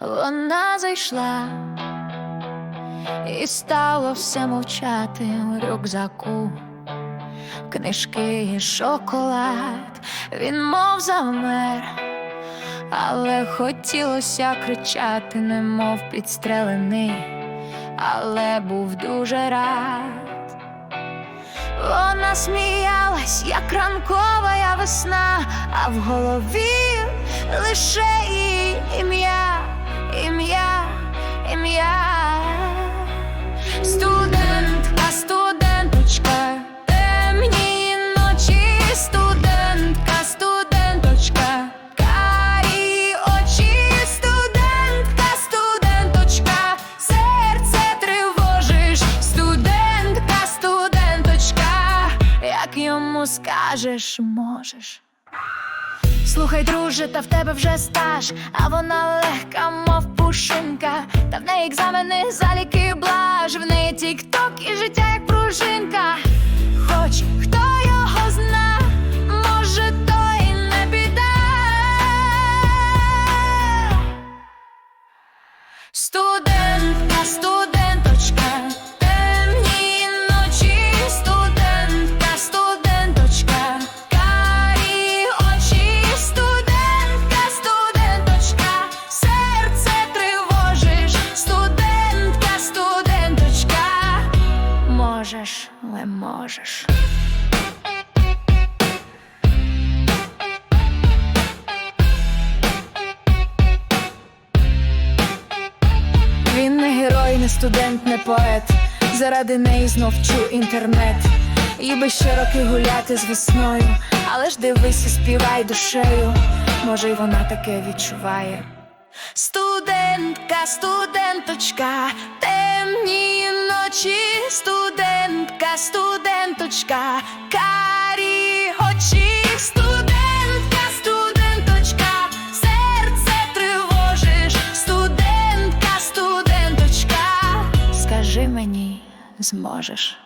Вона зайшла і стало все мовчати у рюкзаку. Книжки і шоколад, він мов завмер, але хотілося кричати, немов підстрелений, але був дуже рад. Вона сміялась, як ранкова весна, а в голові лише її ім'я, ім'я, ім'я. Студентка, студенточка, темні ночі, студентка, студенточка, карі очі, студентка, студенточка, серце тривожиш, студентка, студенточка, як йому скажеш, можеш. Слухай, друже, та в тебе вже стаж, а вона легка, мов пушинка, та в неї екзамени, заліки, блаж, в неї тік-ток і життя як пружинка. Хоч хто його зна, може, то і не біда. Студентка, студенточка, можеш, не можеш. Він не герой, не студент, не поет. Заради неї знов вчу інтернет. І би ще роки гуляти з весною, але ж дивись і співай душею. Може, й вона таке відчуває. Студентка, студенточка, темні ночі, студентка, студенточка, карі очі, студентка, студенточка, серце тривожиш, студентка, студенточка, скажи мені, зможеш.